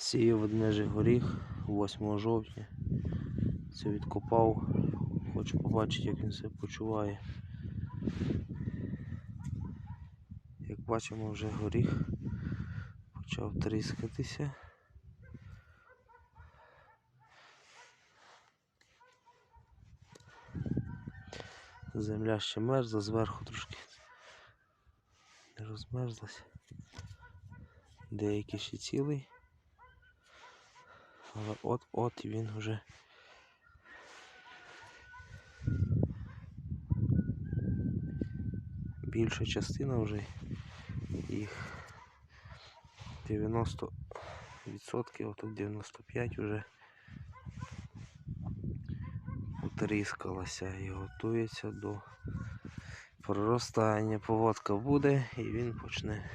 Сію ведмежий горіх 8 жовтня. Це відкопав. Хочу побачити, як він себе почуває. Як бачимо, вже горіх почав тріскатися. Земля ще мерзла, зверху трошки розмерзлась. Деякий ще цілий. Але от-от він вже більша частина вже їх 90%, отут 95 вже утріскалася і готується до проростання. Поводка буде і він почне.